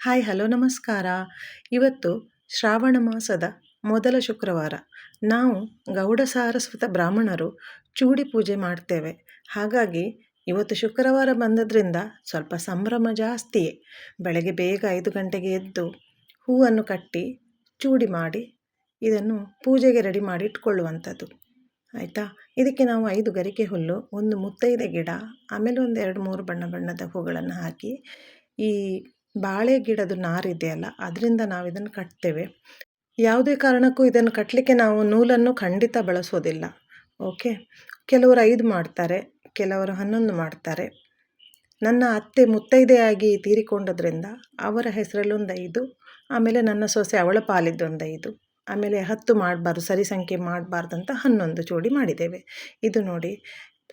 Hi, hello, ನಮಸ್ಕಾರ. ಇವತ್ತು ಶ್ರಾವಣ ಮಾಸದ ಮೊದಲ ಶುಕ್ರವಾರ. ನಾವು ಗೌಡ ಸಾರಸ್ವತ ಬ್ರಾಹ್ಮಣರು ಚೂಡಿ ಪೂಜೆ ಮಾಡ್ತೇವೆ. ಹಾಗಾಗಿ ಇವತ್ತು ಶುಕ್ರವಾರ ಬಂದದ್ರಿಂದ ಸ್ವಲ್ಪ ಸಂಭ್ರಮ ಜಾಸ್ತಿಯೇ. ಬೆಳಗ್ಗೆ ಬೇಗ ಐದು ಗಂಟೆಗೆ ಎದ್ದು ಹೂವನ್ನು ಕಟ್ಟಿ ಚೂಡಿ ಮಾಡಿ ಇದನ್ನು ಪೂಜೆಗೆ ರೆಡಿ ಮಾಡಿ ಇಟ್ಕೊಳ್ಳುವಂಥದ್ದು. ಆಯಿತಾ? ಇದಕ್ಕೆ ನಾವು ಐದು ಗರಿಕೆ ಹುಲ್ಲು, ಒಂದು ಮುತ್ತೈದೆ ಗಿಡ, ಆಮೇಲೆ ಒಂದು ಎರಡು ಮೂರು ಬಣ್ಣ ಬಣ್ಣದ ಹೂಗಳನ್ನು ಹಾಕಿ ಈ ಬಾಳೆ ಗಿಡದ ನಾರಿದೆಯಲ್ಲ ಅದರಿಂದ ನಾವು ಇದನ್ನು ಕಟ್ತೇವೆ. ಯಾವುದೇ ಕಾರಣಕ್ಕೂ ಇದನ್ನು ಕಟ್ಟಲಿಕ್ಕೆ ನಾವು ನೂಲನ್ನು ಖಂಡಿತ ಬಳಸೋದಿಲ್ಲ, ಓಕೆ? ಕೆಲವರು ಐದು ಮಾಡ್ತಾರೆ, ಕೆಲವರು ಹನ್ನೊಂದು ಮಾಡ್ತಾರೆ. ನನ್ನ ಅತ್ತೆ ಮುತ್ತೈದೆಯಾಗಿ ತೀರಿಕೊಂಡದ್ರಿಂದ ಅವರ ಹೆಸರಲ್ಲೊಂದು ಐದು, ಆಮೇಲೆ ನನ್ನ ಸೊಸೆ ಅವಳ ಪಾಲಿದ್ದೊಂದು ಐದು, ಆಮೇಲೆ ಹತ್ತು ಮಾಡಬಾರ್ದು, ಸರಿ ಸಂಖ್ಯೆ ಮಾಡಬಾರ್ದು ಅಂತ ಹನ್ನೊಂದು ಜೋಡಿ ಮಾಡಿದ್ದೇವೆ. ಇದು ನೋಡಿ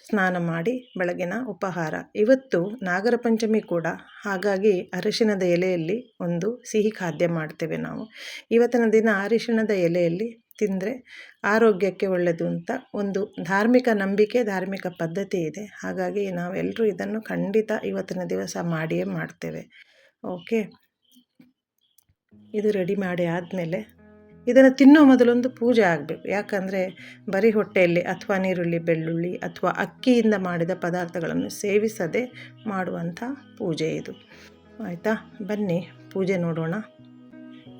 ಸ್ನಾನ ಮಾಡಿ ಬೆಳಗಿನ ಉಪಹಾರ. ಇವತ್ತು ನಾಗರ ಪಂಚಮಿ ಕೂಡ. ಹಾಗಾಗಿ ಅರಿಶಿಣದ ಎಲೆಯಲ್ಲಿ ಒಂದು ಸಿಹಿ ಖಾದ್ಯ ಮಾಡ್ತೇವೆ ನಾವು. ಇವತ್ತಿನ ದಿನ ಅರಿಶಿಣದ ಎಲೆಯಲ್ಲಿ ತಿಂದರೆ ಆರೋಗ್ಯಕ್ಕೆ ಒಳ್ಳೆಯದು ಅಂತ ಒಂದು ಧಾರ್ಮಿಕ ನಂಬಿಕೆ, ಧಾರ್ಮಿಕ ಪದ್ಧತಿ ಇದೆ. ಹಾಗಾಗಿ ನಾವೆಲ್ಲರೂ ಇದನ್ನು ಖಂಡಿತ ಇವತ್ತಿನ ದಿವಸ ಮಾಡಿಯೇ ಮಾಡ್ತೇವೆ. ಓಕೆ? ಇದು ರೆಡಿ ಮಾಡಿ ಆದಮೇಲೆ ಇದನ್ನು ತಿನ್ನೋ ಮೊದಲೊಂದು ಪೂಜೆ ಆಗಬೇಕು. ಯಾಕಂದರೆ ಬರೀ ಹೊಟ್ಟೆಯಲ್ಲಿ ಅಥವಾ ನೀರುಳ್ಳಿ, ಬೆಳ್ಳುಳ್ಳಿ ಅಥವಾ ಅಕ್ಕಿಯಿಂದ ಮಾಡಿದ ಪದಾರ್ಥಗಳನ್ನು ಸೇವಿಸದೆ ಮಾಡುವಂಥ ಪೂಜೆ ಇದು. ಆಯಿತಾ? ಬನ್ನಿ, ಪೂಜೆ ನೋಡೋಣ.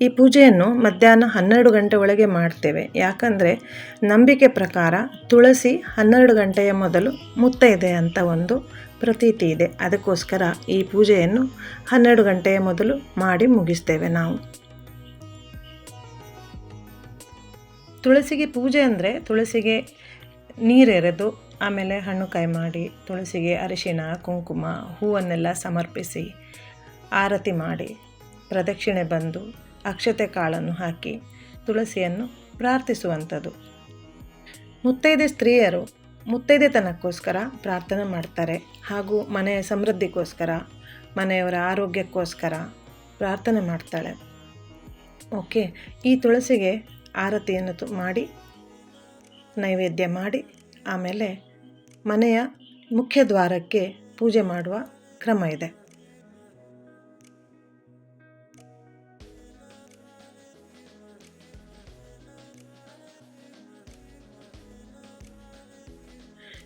ಈ ಪೂಜೆಯನ್ನು ಮಧ್ಯಾಹ್ನ ಹನ್ನೆರಡು ಗಂಟೆ ಒಳಗೆ ಮಾಡ್ತೇವೆ. ಯಾಕಂದರೆ ನಂಬಿಕೆ ಪ್ರಕಾರ ತುಳಸಿ ಹನ್ನೆರಡು ಗಂಟೆಯ ಮೊದಲು ಮುತ್ತ ಇದೆ ಅಂತ ಒಂದು ಪ್ರತೀತಿ ಇದೆ. ಅದಕ್ಕೋಸ್ಕರ ಈ ಪೂಜೆಯನ್ನು ಹನ್ನೆರಡು ಗಂಟೆಯ ಮೊದಲು ಮಾಡಿ ಮುಗಿಸ್ತೇವೆ ನಾವು. ತುಳಸಿಗೆ ಪೂಜೆ ಅಂದರೆ ತುಳಸಿಗೆ ನೀರೆರೆದು ಆಮೇಲೆ ಹಣ್ಣು ಕಾಯಿ ಮಾಡಿ ತುಳಸಿಗೆ ಅರಿಶಿನ, ಕುಂಕುಮ, ಹೂವನ್ನೆಲ್ಲ ಸಮರ್ಪಿಸಿ ಆರತಿ ಮಾಡಿ ಪ್ರದಕ್ಷಿಣೆ ಬಂದು ಅಕ್ಷತೆ ಕಾಳನ್ನು ಹಾಕಿ ತುಳಸಿಯನ್ನು ಪ್ರಾರ್ಥಿಸುವಂಥದ್ದು. ಮುತ್ತೈದೆ ಸ್ತ್ರೀಯರು ಮುತ್ತೈದೆತನಕ್ಕೋಸ್ಕರ ಪ್ರಾರ್ಥನೆ ಮಾಡ್ತಾರೆ ಹಾಗೂ ಮನೆಯ ಸಮೃದ್ಧಿಗೋಸ್ಕರ, ಮನೆಯವರ ಆರೋಗ್ಯಕ್ಕೋಸ್ಕರ ಪ್ರಾರ್ಥನೆ ಮಾಡ್ತಾಳೆ. ಓಕೆ, ಈ ತುಳಸಿಗೆ ಆರತಿಯನ್ನು ಮಾಡಿ, ನೈವೇದ್ಯ ಮಾಡಿ, ಆಮೇಲೆ ಮನೆಯ ಮುಖ್ಯ ದ್ವಾರಕ್ಕೆ ಪೂಜೆ ಮಾಡುವ ಕ್ರಮ ಇದೆ.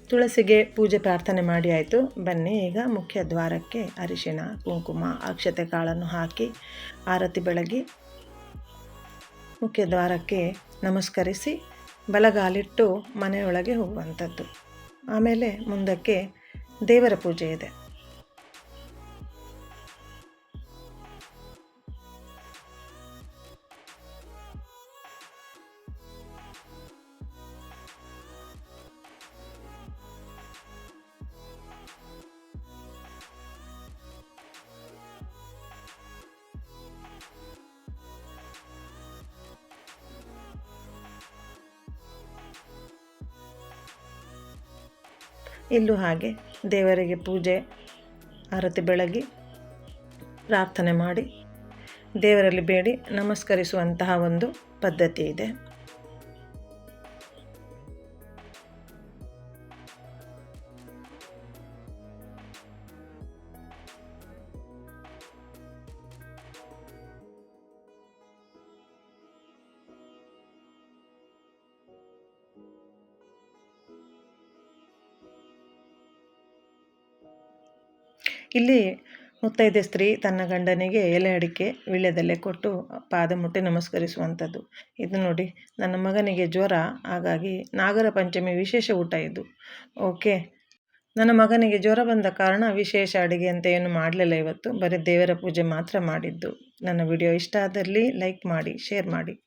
ತುಳಸಿಗೆ ಪೂಜೆ ಪ್ರಾರ್ಥನೆ ಮಾಡಿ ಆಯಿತು. ಬನ್ನಿ, ಈಗ ಮುಖ್ಯ ದ್ವಾರಕ್ಕೆ ಅರಿಶಿಣ, ಕುಂಕುಮ, ಅಕ್ಷತೆ ಕಾಳನ್ನು ಹಾಕಿ ಆರತಿ ಬೆಳಗಿ ಮುಖ್ಯ ದ್ವಾರಕ್ಕೆ ನಮಸ್ಕರಿಸಿ ಬಲಗಾಲಿಟ್ಟು ಮನೆಯೊಳಗೆ ಹೋಗುವಂಥದ್ದು. ಆಮೇಲೆ ಮುಂದಕ್ಕೆ ದೇವರ ಪೂಜೆ ಇದೆ. ಇಲ್ಲೂ ಹಾಗೆ ದೇವರಿಗೆ ಪೂಜೆ ಆರತಿ ಬೆಳಗಿ ಪ್ರಾರ್ಥನೆ ಮಾಡಿ ದೇವರಲ್ಲಿ ಬೇಡಿ ನಮಸ್ಕರಿಸುವಂತಹ ಒಂದು ಪದ್ಧತಿ ಇದೆ. ಇಲ್ಲಿ ಮುತ್ತೈದೆ ಸ್ತ್ರೀ ತನ್ನ ಗಂಡನಿಗೆ ಎಲೆ ಅಡಿಕೆ ವೀಳ್ಯದೆಲೆ ಕೊಟ್ಟು ಪಾದ ಮುಟ್ಟಿ ನಮಸ್ಕರಿಸುವಂಥದ್ದು. ಇದು ನೋಡಿ, ನನ್ನ ಮಗನಿಗೆ ಜ್ವರ, ಹಾಗಾಗಿ ನಾಗರ ಪಂಚಮಿ ವಿಶೇಷ ಊಟ ಇದು. ಓಕೆ. ನನ್ನ ಮಗನಿಗೆ ಜ್ವರ ಬಂದ ಕಾರಣ ವಿಶೇಷ ಅಡುಗೆ ಅಂತ ಏನು ಮಾಡಲಿಲ್ಲ ಇವತ್ತು. ಬರೀ ದೇವರ ಪೂಜೆ ಮಾತ್ರ ಮಾಡಿದ್ದು. ನನ್ನ ವಿಡಿಯೋ ಇಷ್ಟ ಆದಲ್ಲಿ ಲೈಕ್ ಮಾಡಿ, ಶೇರ್ ಮಾಡಿ.